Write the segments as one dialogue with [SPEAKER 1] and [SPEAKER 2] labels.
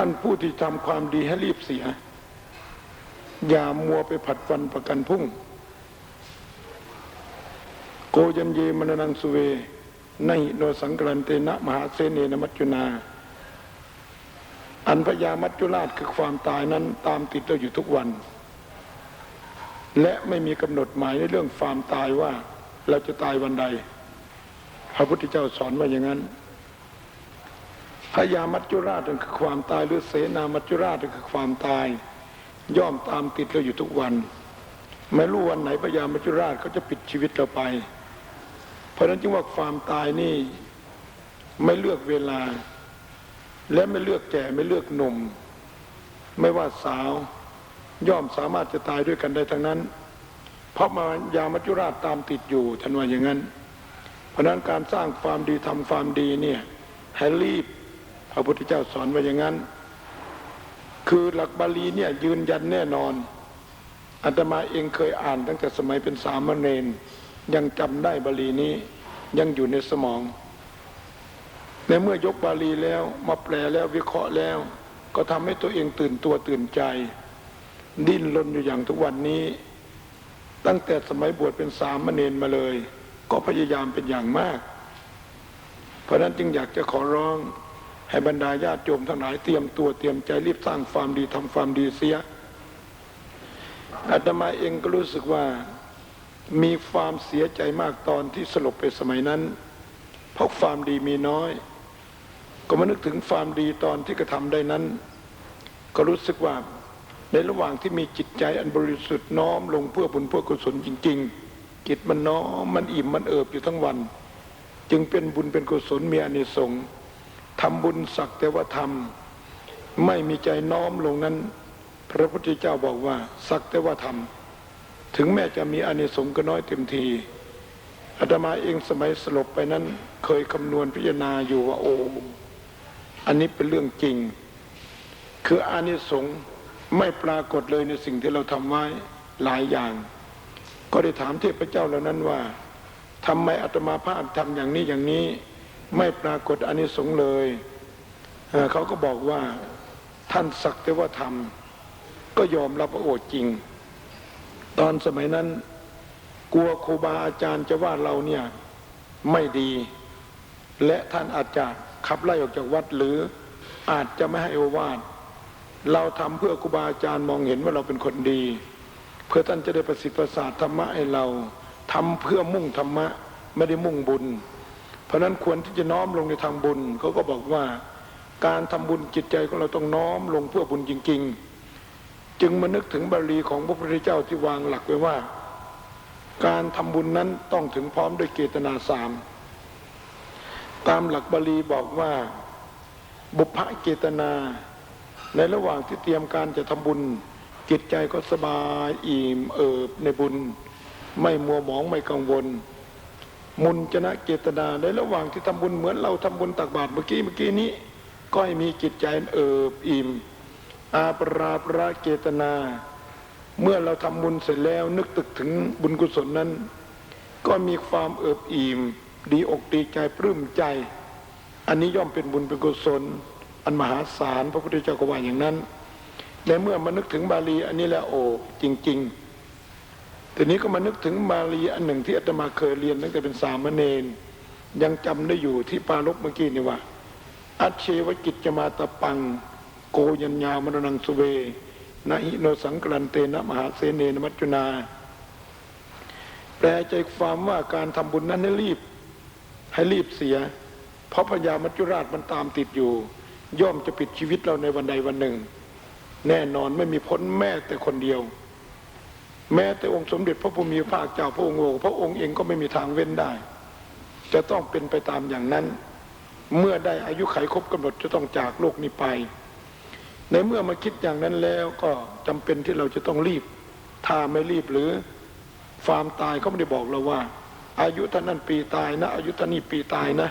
[SPEAKER 1] ท่านผู้ที่ทำความดีให้รีบเสีย อย่ามัวไปผัดฟันประกันพุ่ง โกยัญเยมนนังสุเวในโนสังกรันเตนะมหาเสเนนมัจจุนา อันพยามัจจุราชคือความตายนั้นตามติดเราอยู่ทุกวัน และไม่มีกำหนดหมายในเรื่องความตายว่าเราจะตายวันใด พระพุทธเจ้าสอนว่าอย่างนั้น พยามัจจุราชนั่นคือความตายหรือเสนามัจจุราชนั่นคือความตาย ย่อมตามติดเราอยู่ทุกวัน ไม่รู้วันไหนพยามัจจุราชเขาจะปิดชีวิตเราไป เพราะนั้นจึงว่าความตายนี่ไม่เลือกเวลา และไม่เลือกแก่ไม่เลือกหนุ่ม ไม่ว่าสาว ย่อมสามารถจะตายด้วยกันได้ทั้งนั้น เพราะมายามัจจุราชตามติดอยู่ท่านว่าอย่างนั้น เพราะนั้นการสร้างความดีทำความดีเนี่ยให้รีบ พระพุทธเจ้าสอนไว่าอย่างนั้น คือหลักบาลีเนี่ยยืนยันแน่นอนอาตมาเองเคยอ่านตั้งแต่สมัยเป็นสามเณรยังจำได้บาลีนี้ยังอยู่ในสมองในเมื่อยกบาลีแล้วมาแปลแล้ววิเคราะห์แล้ว ก็ทำให้ตัวเองตื่นตัวตื่นใจ ดิ้นรนอยู่อย่างทุกวันนี้ ตั้งแต่สมัยบวชเป็นสามเณรมาเลย ก็พยายามเป็นอย่างมาก เพราะนั้นจึงอยากจะขอร้อง ให้บรรดาญาติโยมทั้งหลายเตรียมตัวเตรียมใจรีบสร้างความดีทำความดีเสียอาตมาเองก็รู้สึกว่ามีความเสียใจมากตอนที่สลบไปสมัยนั้น เพราะความดีมีน้อย ก็มานึกถึงความดีตอนที่กระทำได้นั้น ก็รู้สึกว่าในระหว่างที่มีจิตใจอันบริสุทธิ์น้อมลงเพื่อบุญเพื่อกุศลจริง ๆ จิตมันน้อมมันอิ่มมันเอิบอยู่ทั้งวัน จึงเป็นบุญเป็นกุศลมีอานิสงส์ ทำบุญสักแต่ว่าทำไม่มีใจน้อมลงนั้น พระพุทธเจ้าบอกว่า สักแต่ว่าทำถึงแม้จะมีอานิสงส์ก็น้อยเต็มทีอาตมาเองสมัยสลบไปนั้น เคยคำนวณพิจารณาอยู่ว่าโอ้อันนี้เป็นเรื่องจริง คืออานิสงส์ไม่ปรากฏเลยในสิ่งที่เราทำไว้หลายอย่าง ก็ได้ถามเทพเจ้าเหล่านั้นว่าทำไมอาตมาภาพทำอย่างนี้อย่างนี้ ไม่ปรากฏอานิสงส์เลยเเขาก็บอกว่าท่านสักแต่ว่าทำก็ยอมรับโอดจริง ตอนสมัยนั้น กลัวครูบาอาจารย์จะว่าเราเนี่ยไม่ดี และท่านอาจจะขับไล่ออกจากวัดหรืออาจจะไม่ให้โอวาทเราทำเพื่อครูบาอาจารย์มองเห็นว่าเราเป็นคนดี เพื่อท่านจะได้ประสิทธิ์ประสาทธรรมะให้เราทำเพื่อมุ่งธรรมะไม่ได้มุ่งบุญ เพราะนั้นควรที่จะน้อมลงในทางบุญเขาก็บอกว่าการทำบุญจิตใจของเราต้องน้อมลงเพื่อบุญจริง ๆ จึงมานึกถึงบาลีของพระพุทธเจ้าที่วางหลักไว้ว่า การทำบุญนั้นต้องถึงพร้อมด้วยเกตนาสามตามหลักบาลีบอกว่าบุพเกตนา ในระหว่างที่เตรียมการจะทำบุญ จิตใจก็สบายอิ่มเอิบในบุญ ไม่มัวหมองไม่กังวล มุนจนะเจตนาในระหว่างที่ทำบุญเหมือนเราทำบุญตักบาตรเมื่อกี้เมื่อกี้นี้ ก็ให้มีจิตใจเอิบอิ่ม อาปราประเจตนา เมื่อเราทำบุญเสร็จแล้วนึกตึกถึงบุญกุศลนั้น ก็มีความเอิบอิ่ม ดีอกดีใจปลื้มใจ อันนี้ย่อมเป็นบุญเป็นกุศล อันมหาศาลพระพุทธเจ้าก็ว่าอย่างนั้นและเมื่อมานึกถึงบาลีอันนี้แล้วโอ้จริง ๆ ทีนี้ก็มานึกถึงบาลีอันหนึ่งที่อาตมาเคยเรียนตั้งแต่เป็นสามเณรยังจำได้อยู่ที่ปาลบเมื่อกี้นี่ว่า อัเชวกิจจมาตะปัง โกยัญญามรณังสุเวนะหิโนสังกลันเตนะมหาเสเนนมัจจุนา แปลใจความว่าการทำบุญนั้นให้รีบ ให้รีบเสีย เพราะพญามัจจุราชมันตามติดอยู่ ย่อมจะปิดชีวิตเราในวันใดวันหนึ่ง แน่นอนไม่มีพ้นแม้แต่คนเดียว แม้แต่องค์สมเด็จพระพุทธมีภาคเจ้าพระองค์โอพระองค์เองก็ไม่มีทางเว้นได้ จะต้องเป็นไปตามอย่างนั้น เมื่อได้อายุไขครบกำหนดจะต้องจากโลกนี้ไป ในเมื่อมาคิดอย่างนั้นแล้วก็จำเป็นที่เราจะต้องรีบถ้าไม่รีบหรือความตายเขาไม่ได้บอกเราว่า อายุท่านนั้นปีตายนะ อายุท่านนี้ปีตายนะ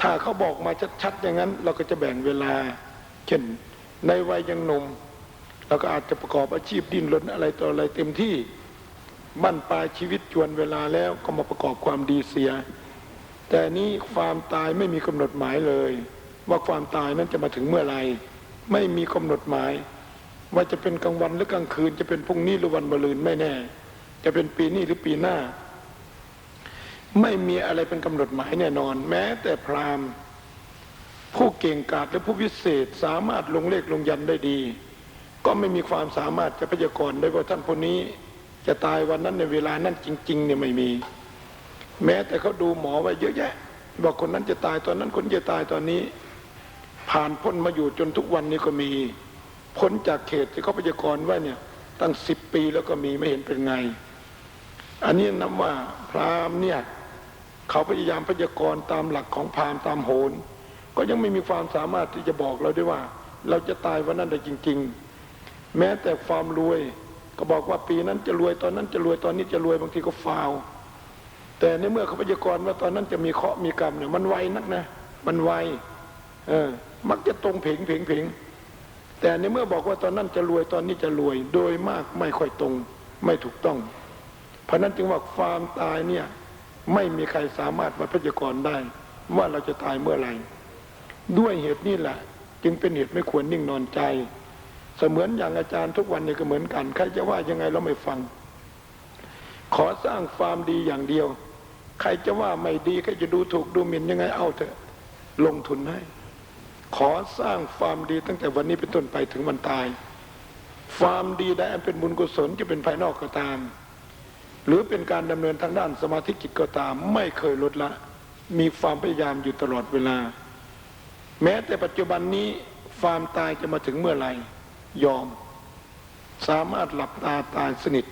[SPEAKER 1] ถ้าเขาบอกมาชัดๆอย่างนั้น เราก็จะแบ่งเวลา เช่น ในวัยยังหนุ่ม เราก็อาจจะประกอบอาชีพดิ้นรนอะไรต่ออะไรเต็มที่บั้นปลายชีวิตจวนเวลาแล้วก็มาประกอบความดีเสีย แต่นี้ความตายไม่มีกำหนดหมายเลย ว่าความตายนั้นจะมาถึงเมื่อไรไม่มีกำหนดหมาย ว่าจะเป็นกลางวันหรือกลางคืน จะเป็นพรุ่งนี้หรือวันมะรืนไม่แน่ จะเป็นปีนี้หรือปีหน้า ไม่มีอะไรเป็นกำหนดหมายแน่นอน แม้แต่พราหมณ์ ผู้เก่งกาจและผู้วิเศษสามารถลงเลขลงยันได้ดี ก็ไม่มีความสามารถจะพยากรณ์ได้ว่าท่านคนนี้จะตายวันนั้นในเวลานั้นจริง ๆ เนี่ยไม่มี แม้แต่เขาดูหมอไว้เยอะแยะบอกคนนั้นจะตายตอนนั้นคนจะตายตอนนี้ ผ่านพ้นมาอยู่จนทุกวันนี้ก็มีพ้นจากเขตที่เขาพยากรณ์ไว้เนี่ย ตั้งสิบปีแล้วก็มีไม่เห็นเป็นไง อันนี้นับว่าพราหมณ์เนี่ยเขาพยายามพยากรณ์ตามหลักของพราหมณ์ตามโหนก็ยังไม่มีความสามารถที่จะบอกเราได้ว่า เราจะตายวันนั้นได้จริง ๆ แม้แต่ความรวย ก็บอกว่าปีนั้นจะรวยตอนนั้นจะรวยตอนนี้จะรวยบางทีก็ฟาวแต่ในเมื่อเขาพยากรณ์ว่าตอนนั้นจะมีเคราะห์มีกรรมเนี่ยมันไวนักนะ มันไวเออมักจะตรงเพงเพงเพงแต่ในเมื่อบอกว่าตอนนั้นจะรวยตอนนี้จะรวย โดยมากไม่ค่อยตรงไม่ถูกต้อง เพราะนั้นจึงว่าความตายเนี่ยไม่มีใครสามารถมาพยากรณ์ได้ ว่าเราจะตายเมื่อไหร่ด้วยเหตุนี้แหละ จึงเป็นเหตุไม่ควรนิ่งนอนใจ เสมือนอย่างอาจารย์ทุกวันนี้ก็เหมือนกัน ใครจะว่ายังไงเราไม่ฟัง ขอสร้างความดีอย่างเดียว ใครจะว่าไม่ดีใครจะดูถูกดูหมิ่นยังไงเอาเถอะลงทุนให้ ขอสร้างความดีตั้งแต่วันนี้เป็นต้นไปถึงวันตาย ความดีได้เป็นบุญกุศลจะเป็นภายนอกก็ตาม หรือเป็นการดำเนินทางด้านสมาธิจิตก็ตาม ไม่เคยลดละ มีความพยายามอยู่ตลอดเวลา แม้แต่ปัจจุบันนี้ความตายจะมาถึงเมื่อไหร่ ยอม สามารถหลับตาตายสนิท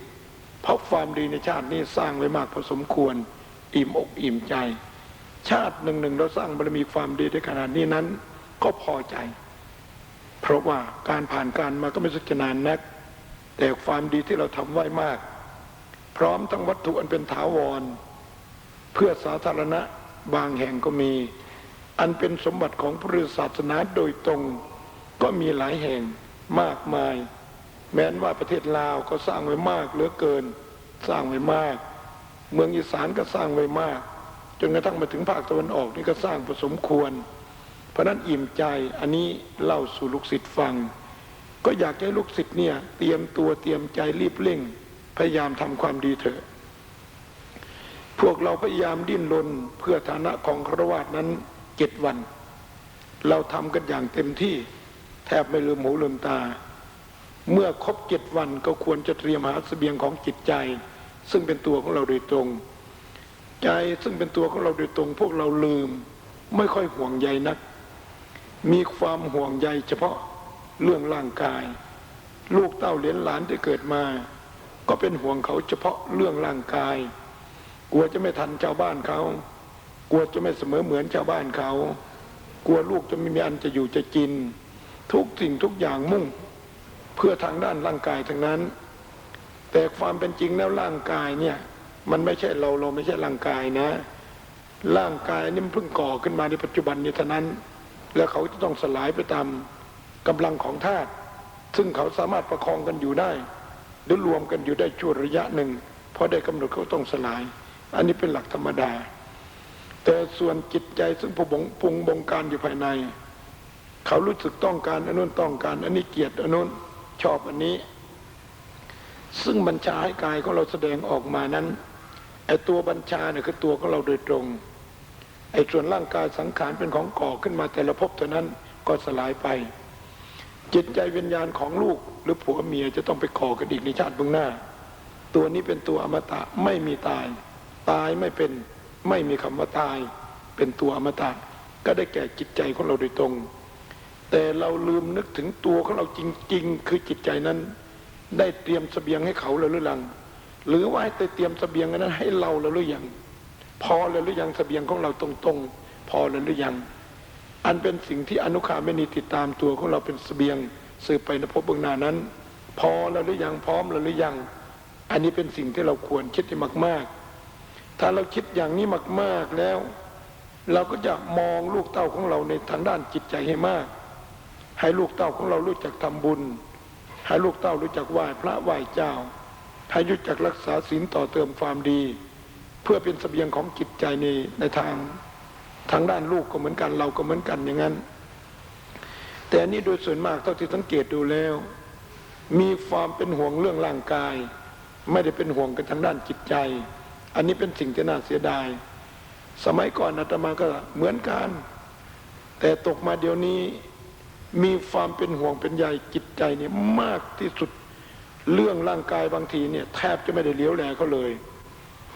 [SPEAKER 1] เพราะความดีในชาตินี้สร้างไว้มากพอสมควร อิ่มอกอิ่มใจ ชาติหนึ่งหนึ่งเราสร้างบารมีความดีได้ขนาดนี้นั้น ก็พอใจ เพราะว่าการผ่านการมาก็ไม่สักจะนานนัก แต่ความดีที่เราทำไว้มาก พร้อมทั้งวัตถุอันเป็นถาวร เพื่อสาธารณะบางแห่งก็มี อันเป็นสมบัติของพระศาสนาโดยตรงก็มีหลายแห่ง มากมาย แม้นว่าประเทศลาวก็สร้างไว้มากเหลือเกินสร้างไว้มาก เมืองอีสานก็สร้างไว้มาก จนกระทั่งมาถึงภาคตะวันออกนี่ก็สร้างผสมควร เพราะนั้นอิ่มใจอันนี้เล่าสู่ลูกศิษย์ฟัง ก็อยากให้ลูกศิษย์เนี่ยเตรียมตัวเตรียมใจรีบเร่ง พยายามทำความดีเถอะพวกเราพยายามดิ้นรนเพื่อฐานะของครวาสนั้นเจ็ดวัน เราทำกันอย่างเต็มที่ แทบไม่ลืมหูลืมตา เมื่อครบเจ็ดวันก็ควรจะเตรียมหาเสบียงของจิตใจ ซึ่งเป็นตัวของเราโดยตรง ใจซึ่งเป็นตัวของเราโดยตรง พวกเราลืม ไม่ค่อยห่วงใยนัก มีความห่วงใยเฉพาะเรื่องร่างกาย ลูกเต้าเหลนหลานที่เกิดมา ก็เป็นห่วงเขาเฉพาะเรื่องร่างกาย กลัวจะไม่ทันชาวบ้านเขา กลัวจะไม่เสมอเหมือนชาวบ้านเขา กลัวลูกจะไม่มีอันจะอยู่จะกิน ทุกสิ่งทุกอย่างมุ่งเพื่อทางด้านร่างกายทั้งนั้น แต่ความเป็นจริงแล้วร่างกายเนี่ยมันไม่ใช่เราเราไม่ใช่ร่างกายนะ ร่างกายนี่มันเพิ่งก่อขึ้นมาในปัจจุบันนี้เท่านั้น แล้วเขาจะต้องสลายไปตามกำลังของธาตุซึ่งเขาสามารถประคองกันอยู่ได้หรือรวมกันอยู่ได้ชั่วระยะหนึ่งพอได้กำหนดเขาต้องสลาย อันนี้เป็นหลักธรรมดา แต่ส่วนจิตใจซึ่งผู้บงปรุงบงการอยู่ภายใน เขารู้สึกต้องการอันนู้นต้องการ อันนี้เกียดอันนู้นชอบอันนี้ ซึ่งบัญชาให้กายของเราแสดงออกมานั้นไอ้ตัวบัญชาเนี่ยคือตัวของเราโดยตรงไอ้ส่วนร่างกายสังขารเป็นของก่อขึ้นมาแต่ละภพเท่านั้นก็สลายไป จิตใจวิญญาณของลูกหรือผัวเมียจะต้องไปก่อกันอีกในชาติเบื้องหน้า ตัวนี้เป็นตัวอมตะไม่มีตาย ตายไม่เป็นไม่มีคำว่าตาย เป็นตัวอมตะก็ได้แก่จิตใจของเราโดยตรง แต่เราลืมนึกถึงตัวของเราจริง ๆ คือจิตใจนั้น ได้เตรียมเสบียงให้เขาแล้วหรือยังหรือว่าให้เตรียมเสบียงนั้นให้เราแล้วหรือยังพอแล้วหรือยังเสบียงของเราตรงๆ พอแล้วหรือยัง อันเป็นสิ่งที่อนุขาไม่นีติดตามตัวของเราเป็นเสบียงสืบไปนภพเบื้องหน้านั้น พอแล้วหรือยังพร้อมแล้วหรือยัง อันนี้เป็นสิ่งที่เราควรคิดให้มาก ๆ ถ้าเราคิดอย่างนี้มาก ๆแล้ว เราก็จะมองลูกเต้าของเราในทางด้านจิตใจให้มาก ให้ลูกเต้าของเรารู้จักทำบุญ ให้ลูกเต้ารู้จักไหว้พระไหว้เจ้า ให้รู้จักรักษาศีลต่อเติมความดี เพื่อเป็นสเสบียงของจิตใจในในทางทางด้านลูกก็เหมือนกันเราก็เหมือนกันอย่างนั้น แต่อันนี้โดยส่วนมากเท่าที่สังเกตดูแล้ว มีความเป็นห่วงเรื่องร่างกาย ไม่ได้เป็นห่วงกันทางด้านจิตใจ อันนี้เป็นสิ่งที่น่าเสียดาย สมัยก่อนอาตมาก็เหมือนกัน แต่ตกมาเดี๋ยวนี้ มีความเป็นห่วงเป็นใยจิตใจเนี่ยมากที่สุดเรื่องร่างกายบางทีเนี่ย แทบจะไม่ได้เลี้ยวแลเขาเลย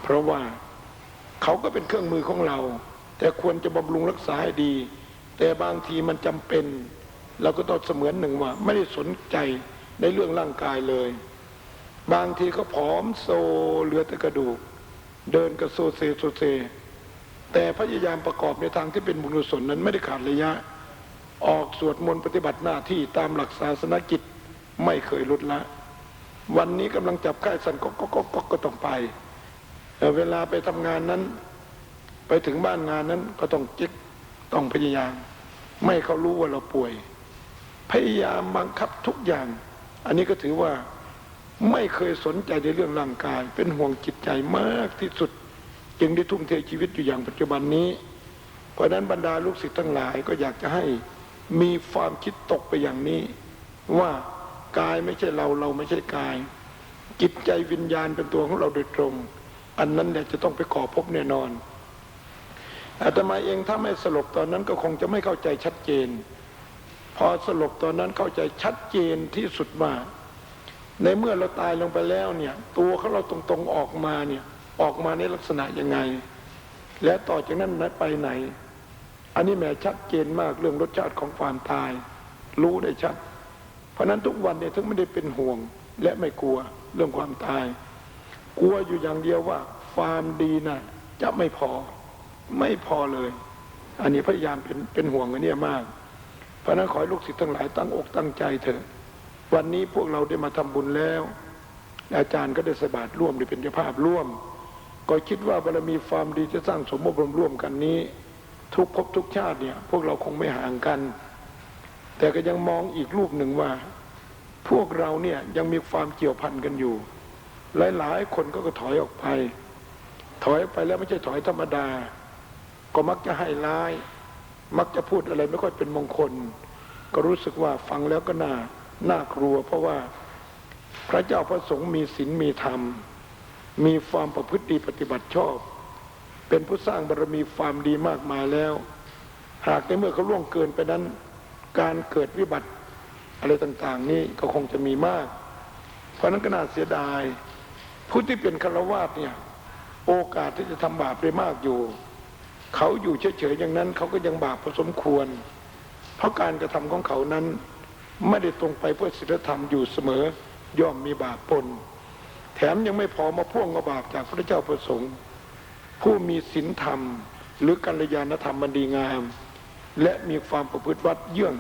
[SPEAKER 1] เพราะว่าเขาก็เป็นเครื่องมือของเรา แต่ควรจะบำรุงรักษาให้ดี แต่บางทีมันจำเป็น เราก็ต้องเสมือนหนึ่งว่า ไม่ได้สนใจในเรื่องร่างกายเลย บางทีก็ผอมโซเหลือแต่กระดูก เดินกระโซเซโซเซ แต่พยายามประกอบในทางที่เป็นบุญกุศลนั้นไม่ได้ขาดระยะ ออกสวดมนต์ปฏิบัติหน้าที่ตามหลักศาสนกิจไม่เคยลดละ วันนี้กำลังจับไข้สันก็ก็ก็ก็ก็ต้องไปเวลาไปทำงานนั้น ไปถึงบ้านงานนั้นก็ต้องจิกต้องพยายาม ไม่เขารู้ว่าเราป่วย พยายามบังคับทุกอย่าง อันนี้ก็ถือว่าไม่เคยสนใจในเรื่องร่างกาย เป็นห่วงจิตใจมากที่สุด จึงได้ทุ่มเทชีวิตอยู่อย่างปัจจุบันนี้ เพราะนั้นบรรดาลูกศิษย์ทั้งหลายก็อยากจะให้ มีความคิดตกไปอย่างนี้ ว่ากายไม่ใช่เราเราไม่ใช่กาย จิตใจวิญญาณเป็นตัวของเราโดยตรง อันนั้นเนี่ยจะต้องไปก่อพบแน่นอนอาตมาเองถ้าไม่สลบตอนนั้นก็คงจะไม่เข้าใจชัดเจน พอสลบตอนนั้นเข้าใจชัดเจนที่สุดว่าในเมื่อเราตายลงไปแล้วเนี่ยตัวของเราตรงๆออกมาเนี่ยออกมาในลักษณะยังไง และต่อจากนั้นไปไหน อันนี้แหมชัดเจนมากเรื่องรสชาติของความตาย รู้ได้ชัด เพราะนั้นทุกวันเนี่ยถึงไม่ได้เป็นห่วงและไม่กลัวเรื่องความตาย กลัวอยู่อย่างเดียวว่าความดีน่ะจะไม่พอไม่พอเลย อันนี้พยายามเป็นเป็นห่วงอันเนี้ยมาก เพราะนั้นขอให้ลูกศิษย์ทั้งหลายตั้งอกตั้งใจเถอะ วันนี้พวกเราได้มาทำบุญแล้ว อาจารย์ก็ได้สบาทร่วมได้เป็นเจ้าภาพร่วม ก็คิดว่าบารมีความดีจะสร้างสมบูรณ์ร่วมกันนี้ ทุกภพทุกชาติเนี่ย พวกเราคงไม่ห่างกัน แต่ก็ยังมองอีกรูปหนึ่งว่า พวกเราเนี่ยยังมีความเกี่ยวพันกันอยู่ หลายๆ คนก็ก็ถอยออกไป ถอยไปแล้วไม่ใช่ถอยธรรมดา ก็มักจะให้ร้าย มักจะพูดอะไรไม่ค่อยเป็นมงคล ก็รู้สึกว่าฟังแล้วก็น่าน่ากลัว เพราะว่าพระเจ้าพระสงฆ์มีศีลมีธรรม มีความประพฤติดีปฏิบัติชอบ เป็นผู้สร้างบารมีความดีมากมายแล้ว หากในเมื่อเขาล่วงเกินไปนั้น การเกิดวิบัติอะไรต่างๆ นี้ก็คงจะมีมาก เพราะนั้นก็น่าเสียดาย ผู้ที่เป็นฆราวาสเนี่ยโอกาสที่จะทำบาปได้มากอยู่ เขาอยู่เฉยๆอย่างนั้น เขาก็ยังบาปพอสมควร เพราะการกระทำของเขานั้นไม่ได้ตรงไปเพื่อศีลธรรมอยู่เสมอย่อมมีบาปปน แถมยังไม่พอมาพ่วงกับบาปจากพระเจ้าประสงค์ ผู้มีศีลธรรม หรือกัลยาณธรรมมันดีงาม และมีความประพฤติวัดเยื่อง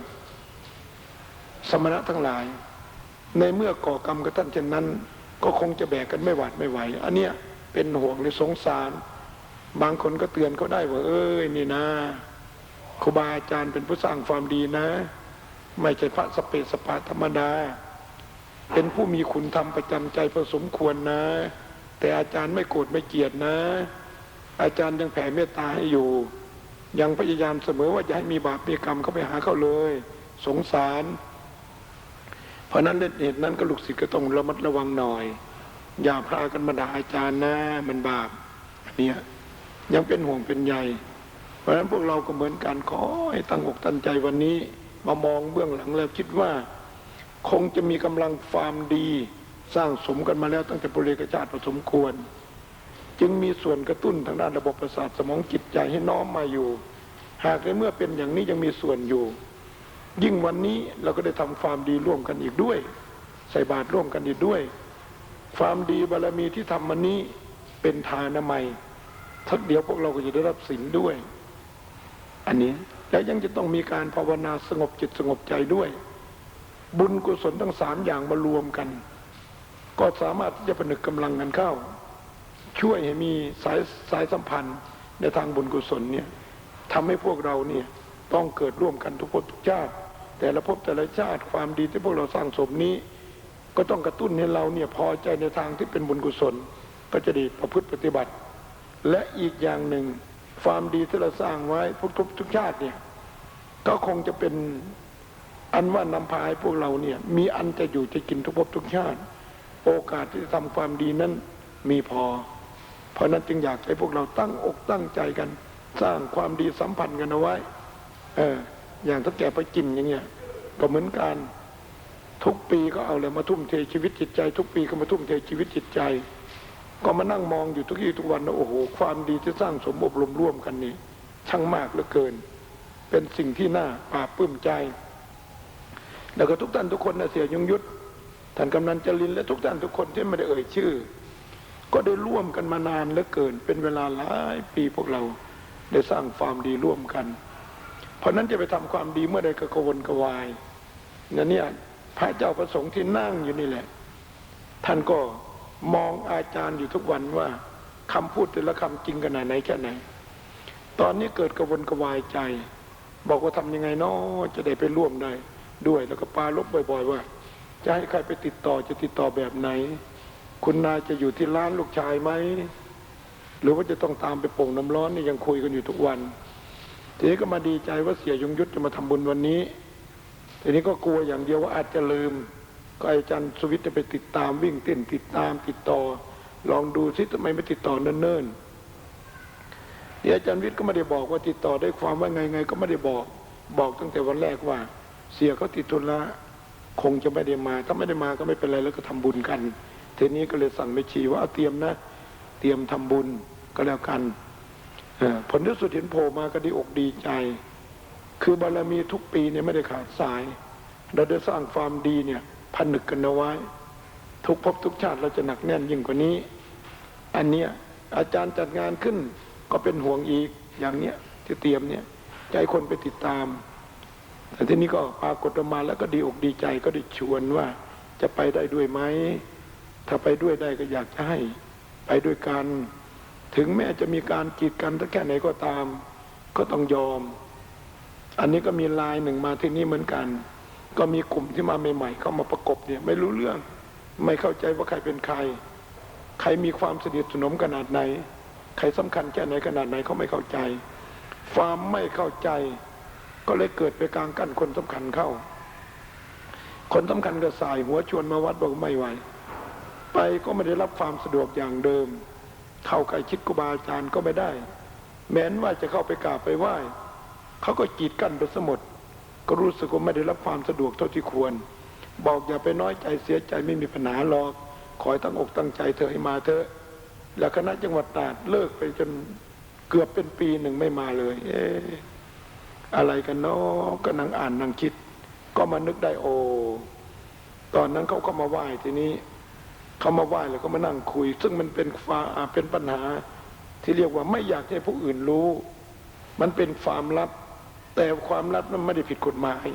[SPEAKER 1] สมณะทั้งหลาย ในเมื่อก่อกรรมกับท่านเช่นนั้น ก็คงจะแบกกันไม่หวาดไม่ไหว อันเนี้ยเป็นห่วงหรือสงสาร บางคนก็เตือนเขาได้ว่า เอ้ยนี่นะครูบาอาจารย์เป็นผู้สร้างความดีนะ ไม่ใช่พระสเปสปาธรรมดา เป็นผู้มีคุณธรรมประจำใจพอสมควรนะ แต่อาจารย์ไม่โกรธไม่เกลียดนะ อาจารย์ยังแผ่เมตตาให้อยู่ ยังพยายามเสมอว่าจะให้มีบาปมีกรรมเข้าไปหาเขาเลย สงสาร เพราะนั้นเหตุนั้นก็ลูกศิษย์ก็ต้องระมัดระวังหน่อย อย่าพากันมาด่าอาจารย์นะมันบาปอันเนี้ยยังเป็นห่วงเป็นใยเพราะฉะนั้นพวกเราก็เหมือนกันขอให้ตั้งอกตั้งใจวันนี้ มามองเบื้องหลังแล้วคิดว่า คงจะมีกำลังความดี สร้างสมกันมาแล้วตั้งแต่ปุเรกชาติพอสมควร จึงมีส่วนกระตุ้นทางด้านระบบประสาทสมองจิตใจให้น้อมมาอยู่ หากในเมื่อเป็นอย่างนี้ยังมีส่วนอยู่ ยิ่งวันนี้เราก็ได้ทำความดีร่วมกันอีกด้วย ใส่บาตรร่วมกันอีกด้วย ความดีบารมีที่ทำมันนี้เป็นทานามัยทักเดียวพวกเราก็จะได้รับสินด้วย อันนี้แล้วยังจะต้องมีการภาวนาสงบจิตสงบใจด้วย บุญกุศลทั้งสามอย่างมารวมกัน ก็สามารถที่จะผนึกกำลังกันเข้า ช่วยให้มีสายสายสัมพันธ์ในทางบุญกุศลเนี่ยทำให้พวกเราเนี่ยต้องเกิดร่วมกันทุกภพทุกชาติ แต่ละภพแต่ละชาติความดีที่พวกเราสร้างสมนี้ ก็ต้องกระตุ้นให้เราเนี่ยพอใจในทางที่เป็นบุญกุศล ก็จะดีประพฤติปฏิบัติ และอีกอย่างหนึ่งความดีที่เราสร้างไว้ทุกภพทุกชาติเนี่ยก็คงจะเป็นอันว่านำพาให้พวกเราเนี่ยมีอันจะอยู่จะกินทุกภพทุกชาติ โอกาสที่จะทำความดีนั้นมีพอ เพราะนั้นจึงอยากให้พวกเราตั้งอกตั้งใจกัน สร้างความดีสัมพันธ์กันเอาไว้ เออ อย่างถ้าแก่ไปกินอย่างเงี้ยก็เหมือนกันทุกปีก็เอาเลยมาทุ่มเทชีวิตจิตใจ ทุกปีก็มาทุ่มเทชีวิตจิตใจ ก็มานั่งมองอยู่ทุกที่ทุกวันนะโอ้โห ความดีที่สร้างสมอบรมร่วมกันนี่ช่างมากเหลือเกิน เป็นสิ่งที่น่าปลาบปลื้มใจ แล้วก็ทุกท่านทุกคนนะเสียยงยุทธท่านกำนันจรินและทุกท่านทุกคนที่ไม่ได้เอ่ยชื่อ ก็ได้ร่วมกันมานานเหลือเกิน เป็นเวลาหลายปีพวกเราได้สร้างความดีร่วมกัน เพราะนั้นจะไปทำความดีเมื่อใดก็กวนกวายนั่นเนี่ยพระเจ้าประสงค์ที่นั่งอยู่นี่แหละ ท่านก็มองอาจารย์อยู่ทุกวันว่าคำพูดแต่ละคำจริงขนาดไหนแค่ไหน ตอนนี้เกิดกวนกวายใจ บอกว่าทำยังไงเนาะจะได้ไปร่วมได้ด้วยแล้วก็ปาลบบ่อย ๆ ว่า จะให้ใครไปติดต่อจะติดต่อแบบไหน คุณนายจะอยู่ที่ร้านลูกชายไหมหรือว่าจะต้องตามไปโป่งน้ำร้อนนี่ยังคุยกันอยู่ทุกวัน ทีนี้ก็มาดีใจว่าเสียยงยุทธจะมาทำบุญวันนี้ ทีนี้ก็กลัวอย่างเดียวว่าอาจจะลืม ก็อาจารย์สวิทย์จะไปติดตามวิ่งเต้นติดตามติดต่อ ลองดูซิทำไมไม่ติดต่อเนิ่นๆเดี๋ยวอาจารย์วิทย์ก็ไม่ได้บอกว่าติดต่อได้ความว่าไงไงก็ไม่ได้บอกบอกตั้งแต่วันแรกว่า เสียเขาติดธุระคงจะไม่ได้มา ถ้าไม่ได้มาก็ไม่เป็นไรแล้วก็ทำบุญกัน ทีนี้ก็เลยสั่งไม่ชีว่าเตรียมนะ เตรียมทำบุญก็แล้วกันอผลที่สุดเห็นโผล่มาก็ดีอกดีใจ คือบารมีทุกปีเนี่ยไม่ได้ขาดสาย เราได้สร้างความดีเนี่ยผนึกกันเอาไว้ ทุกภพทุกชาติเราจะหนักแน่นยิ่งกว่านี้ อันเนี้ยอาจารย์จัดงานขึ้นก็เป็นห่วงอีกอย่างเนี้ยที่เตรียมเนี่ยใจคนไปติดตาม แต่ทีนี้ก็ปรากฏออกมาแล้วก็ดีอกดีใจก็ได้ชวนว่าจะไปได้ด้วยไหม ถ้าไปด้วยได้ก็อยากจะให้ไปด้วยกัน ถึงแม้จะมีการกีดกันถ้าแค่ไหนก็ตาม ก็ต้องยอม อันนี้ก็มีลายหนึ่งมาที่นี่เหมือนกัน ก็มีกลุ่มที่มาใหม่ๆเข้ามาประกบเนี่ยไม่รู้เรื่อง ไม่เข้าใจว่าใครเป็นใคร ใครมีความสนิทสนมขนาดไหน ใครสำคัญแค่ไหนขนาดไหนเขาไม่เข้าใจความไม่เข้าใจ ก็เลยเกิดไปกลางกั้นคนสำคัญเข้า คนสำคัญก็สายหัวชวนมาวัดบอกไม่ไหว ไปก็ไม่ได้รับความสะดวกอย่างเดิม เข้าใกล้ชิดครูบาอาจารย์ก็ไม่ได้ แม้นว่าจะเข้าไปกราบไปไหว้เขาก็กีดกั้นไปสมดก็รู้สึกว่าไม่ได้รับความสะดวกเท่าที่ควร บอกอย่าไปน้อยใจเสียใจไม่มีปัญหาหรอก ขอให้ตั้งอกตั้งใจเธอให้มาเถอะ แล้วคณะจังหวัดตราดเลิกไปจนเกือบเป็นปีหนึ่งไม่มาเลย เอ๊ะอะไรกันเนาะก็นั่งอ่านนั่งคิด ก็มานึกได้โอ ตอนนั้นเขาก็มาไหว้ทีนี้ เขามาไหว้แล้วก็มานั่งคุย ซึ่งมันเป็นฟ้าเป็นปัญหา ที่เรียกว่าไม่อยากให้ผู้อื่นรู้ มันเป็นความลับ แต่ความลับนั้นไม่ได้ผิดกฎหมาย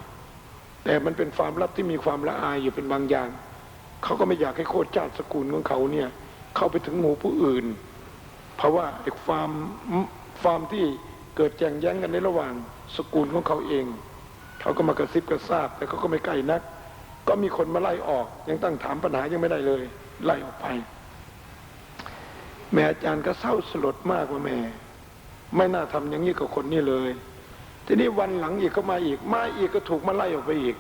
[SPEAKER 1] แต่มันเป็นความลับที่มีความละอายอยู่เป็นบางอย่าง เขาก็ไม่อยากให้โคตรชาติสกุลของเขาเนี่ย เข้าไปถึงหมู่ผู้อื่น เพราะว่าไอ้ความความที่เกิดแย่งแย้งกันในระหว่างสกุลของเขาเอง เขาก็มากระซิบกระซาบแต่เขาก็ไม่ใกล้นัก ก็มีคนมาไล่ออก ยังตั้งถามปัญหายังไม่ได้เลย ไล่ออกไป แม่อาจารย์ก็เศร้าสลดมากว่าแม่ ไม่น่าทำอย่างนี้กับคนนี้เลย ทีนี้วันหลังอีกก็มาอีก มาอีกก็ถูกมาไล่ออกไปอีก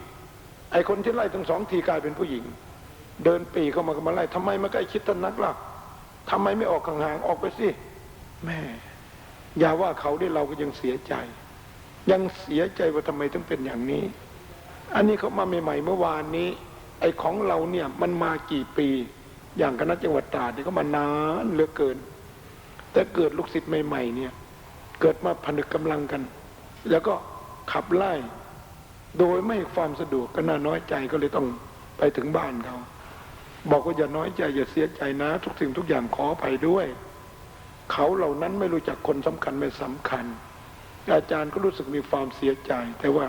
[SPEAKER 1] ไอคนที่ไล่ทั้งสองทีกลายเป็นผู้หญิง เดินปีเข้ามาก็มาไล่ทำไมมาใกล้ชิดท่านนักล่ะทำไมไม่ออกห่างๆออกไปสิแม่ อย่าว่าเขาได้เราก็ยังเสียใจ ยังเสียใจว่าทำไมถึงเป็นอย่างนี้ อันนี้เขามาใหม่ๆเมื่อวานนี้ ไอ้ของเราเนี่ยมันมากี่ปี อย่างคณะจังหวัดตราดเนี่ยก็มานานเหลือเกิน แต่เกิดลูกศิษย์ใหม่ ๆ เนี่ย เกิดมาผนึกกำลังกัน แล้วก็ขับไล่ โดยไม่ความสะดวกก็น่าน้อยใจก็เลยต้องไปถึงบ้านเขาบอกว่าอย่าน้อยใจอย่าเสียใจนะ ทุกสิ่งทุกอย่างขอไปด้วย เขาเหล่านั้นไม่รู้จักคนสำคัญไม่สำคัญ อาจารย์ก็รู้สึกมีความเสียใจ แต่ว่า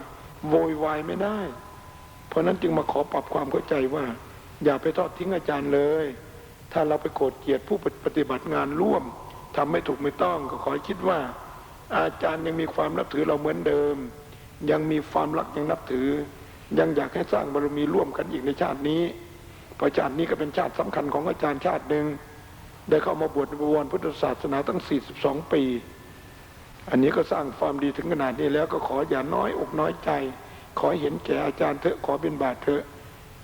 [SPEAKER 1] โวยวายไม่ได้ เพราะนั้นจึงมาขอปรับความเข้าใจว่า อย่าไปทอดทิ้งอาจารย์เลย ถ้าเราไปโกรธเกลียดผู้ปฏิบัติงานร่วมทำไม่ถูกไม่ต้องก็ขอคิดว่า อาจารย์ยังมีความนับถือเราเหมือนเดิม ยังมีความรักยังนับถือ ยังอยากให้สร้างบารมีร่วมกันอีกในชาตินี้เพราะชาตินี้ก็เป็นชาติสำคัญของอาจารย์ชาติหนึ่งได้เข้ามาบวชในบวรพุทธศาสนาตั้ง 42 ปี อันนี้ก็สร้างความดีถึงขนาดนี้แล้วก็ขออย่าน้อยอกน้อยใจ ขอเห็นแก่อาจารย์เถอะขอเป็นบาทเถอะ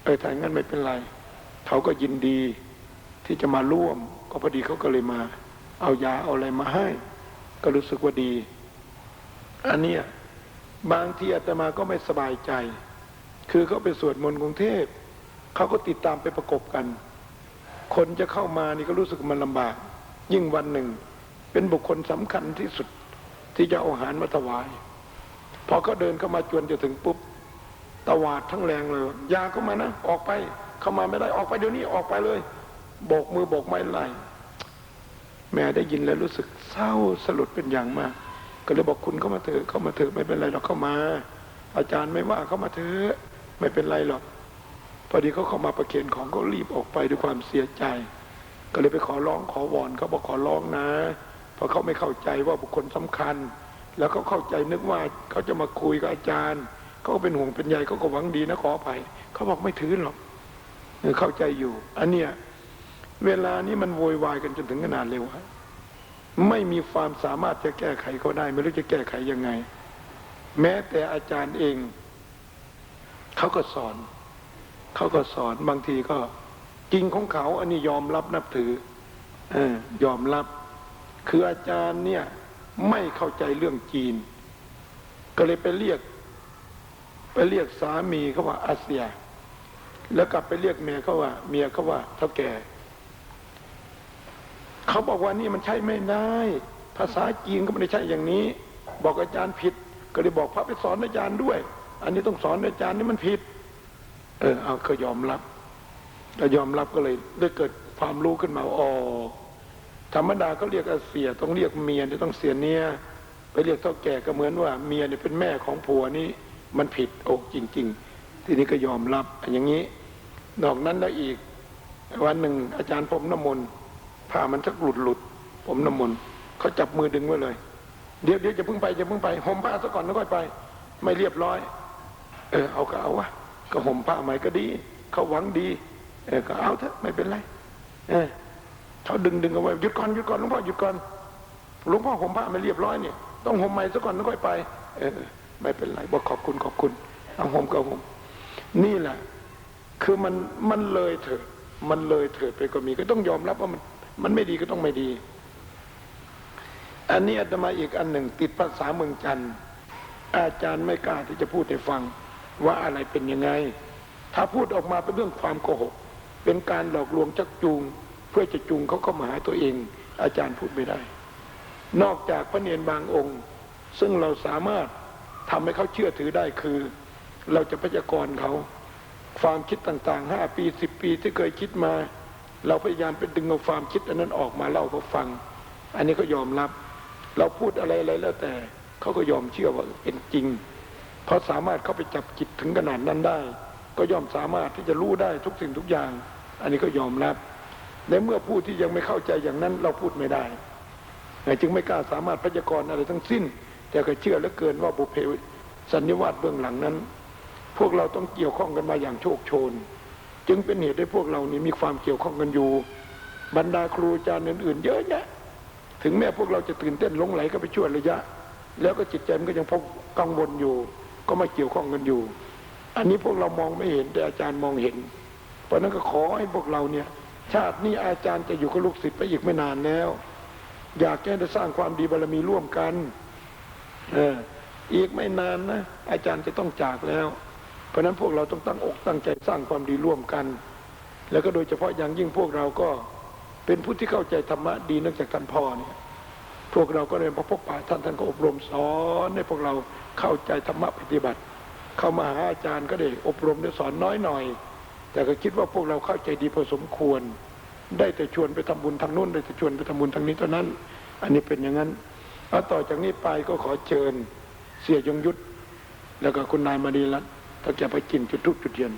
[SPEAKER 1] เออถ้างั้นไม่เป็นไรเขาก็ยินดีที่จะมาร่วม ก็พอดีเขาก็เลยมา เอายาเอาอะไรมาให้ ก็รู้สึกว่าดี อันเนี้ยบางทีอาตมาก็ไม่สบายใจ คือเขาไปสวดมนต์กรุงเทพเขาก็ติดตามไปประกบกัน คนจะเข้ามานี่ก็รู้สึกมันลำบาก ยิ่งวันหนึ่ง เป็นบุคคลสำคัญที่สุดที่จะเอาอาหารมาถวาย พอเขาเดินเข้ามาจวนจะถึงปุ๊บ ตวาดทั้งแรงเลยอยาเข้ามานะ ออกไปเข้ามาไม่ได้ออกไปเดี๋ยวนี้ออกไปเลยโบกมือโบกไม้ไล่แม่ได้ยินแล้วรู้สึกเศร้าสลดเป็นอย่างมาก ก็เลยบอกคุณเข้ามาเถอะเข้ามาเถอะไม่เป็นไรหรอกเข้ามา อาจารย์ไม่ว่าเข้ามาเถอะไม่เป็นไรหรอกพอดีเขาเข้ามาประเคนของก็รีบออกไปด้วยความเสียใจ ก็เลยไปขอร้องขอวอนเขาบอกขอร้องนะเพราะเขาไม่เข้าใจว่าบุคคลสำคัญ แล้วเขาเข้าใจนึกว่าเขาจะมาคุยกับอาจารย์ เขาก็เป็นห่วงเป็นใยเขาก็หวังดีนะขออภัยเขาบอกไม่ถือหรอกเข้าใจอยู่ อันเนี้ยเวลานี้มันโวยวายกันจนถึงขนาดเลยวะไม่มีความสามารถจะแก้ไขเขาได้ ไม่รู้จะแก้ไขยังไง แม้แต่อาจารย์เองเขาก็สอนเขาก็สอนบางทีก็จริงของเขา อันนี้ยอมรับนับถือเออยอมรับ คืออาจารย์เนี่ย ไม่เข้าใจเรื่องจีน ก็เลยไปเรียก ไปเรียกสามีเขาว่าอาเซีย แล้วกลับไปเรียกเมียเขาว่า เมียเขาว่าเท่าแก่เขาบอกว่านี่มันใช่ไม่ได้ ภาษาจีนก็ไม่ได้ใช่อย่างนี้ บอกอาจารย์ผิด ก็เลยบอกพระไปสอนอาจารย์ด้วย อันนี้ต้องสอนอาจารย์นี่มันผิด เออเอาก็ยอมรับก็ยอมรับก็เลยได้เกิดความรู้ขึ้นมาอ๋อธรรมดาเขาเรียกอาเสียต้องเรียกเมียเนี่ยต้องเสียเนี่ยไปเรียกเท่าแก่ก็เหมือนว่าเมียเนี่ยเป็นแม่ของผัวนี่ มันผิดโอ้จริง ๆ ทีนี้ก็ยอมรับอย่างนี้ นอกนั้นแล้วอีก วันหนึ่งอาจารย์ผมน้ำมนต์ผ้ามันสักหลุดหลุดผมน้ำมนต์เขาจับมือดึงไว้เลย เดี๋ยวเดี๋ยวจะพิ่งไปจะพิ่งไปห่มผ้าซะก่อนแล้วค่อยไป ไม่เรียบร้อย เออเอาก็เอาวะก็ห่มผ้าใหม่ก็ดีเขาหวังดี เออก็เอาเถอะไม่เป็นไร เออเขาดึงดึงเอาไว้หยุดก่อนหยุดก่อนหลวงพ่อหยุดก่อนหลวงพ่อห่มผ้าไม่เรียบร้อยเนี่ยต้องห่มใหม่ซะก่อนแล้วค่อยไป เออ ไม่เป็นไรบอกขอบคุณขอบคุณ เอาหมก็ห่มนี่แหละ คือมันมันเลยเถิดมันเลยเถิดไปก็มี ก็ต้องยอมรับว่ามัน มันไม่ดีก็ต้องไม่ดี อันนี้อาตมาอีกอันหนึ่ง ติดภาษาเมืองจันทร์อาจารย์ไม่กล้าที่จะพูดให้ฟัง ว่าอะไรเป็นยังไง ถ้าพูดออกมาเป็นเรื่องความโกหก เป็นการหลอกลวงชักจูง เพื่อจะจูงเขาเข้ามาหาตัวเอง อาจารย์พูดไม่ได้ นอกจากพระเนนบางองค์ ซึ่งเราสามารถ ทำให้เขาเชื่อถือได้คือ เราจะพยากรณ์เขา ความคิดต่างๆห้าปีสิบปีที่เคยคิดมา เราพยายามไปดึงเอาความคิดอันนั้นออกมาเล่าเขาฟัง อันนี้ก็ยอมรับ เราพูดอะไรอะไรแล้วแต่เขาก็ยอมเชื่อว่าเป็นจริง เพราะสามารถเข้าไปจับจิตถึงขนาดนั้นได้ ก็ยอมสามารถที่จะรู้ได้ทุกสิ่งทุกอย่าง อันนี้ก็ยอมรับในเมื่อผู้ที่ยังไม่เข้าใจอย่างนั้นเราพูดไม่ได้จึงไม่กล้าสามารถพยากรณ์อะไรทั้งสิ้น แต่ก็เชื่อเหลือเกินว่าบุพเพสันนิวาสเบื้องหลังนั้น พวกเราต้องเกี่ยวข้องกันมาอย่างโชคโชน จึงเป็นเหตุให้พวกเรานี่มีความเกี่ยวข้องกันอยู่ บรรดาครูอาจารย์อื่นๆ เยอะแยะถึงแม้พวกเราจะตื่นเต้นลงไหลก็ไปช่วยระยะ แล้วก็จิตใจมันก็ยังพบกังวลอยู่ ก็มาเกี่ยวข้องกันอยู่ อันนี้พวกเรามองไม่เห็นแต่อาจารย์มองเห็น เพราะนั้นก็ขอให้พวกเราเนี่ยชาตินี้อาจารย์จะอยู่กับลูกศิษย์ไปอีกไม่นานแล้ว อยากแค่จะสร้างความดีบารมีร่วมกัน อีกไม่นานนะ อาจารย์จะต้องจากแล้ว เพราะฉะนั้นพวกเราต้องตั้งอกตั้งใจสร้างความดีร่วมกัน แล้วก็โดยเฉพาะอย่างยิ่งพวกเราก็เป็นผู้ที่เข้าใจธรรมะดีเนื่องจากท่านพ่อเนี่ยพวกเราก็เลยพอพบปะท่านท่านก็อบรมสอนให้พวกเราเข้าใจธรรมะปฏิบัติ เข้ามาหาอาจารย์ก็ได้อบรมได้สอนน้อยหน่อย แต่ก็คิดว่าพวกเราเข้าใจดีพอสมควร ได้แต่ชวนไปทำบุญทางโน้นได้แต่ชวนไปทำบุญทางนี้เท่านั้น อันนี้เป็นอย่างนั้น เอาต่อจากนี้ไปก็ขอเชิญเสียยงยุทธแล้วก็คุณนายมาดีรัตน์ถ้าแกไปกินจุดทุกจุดเทียน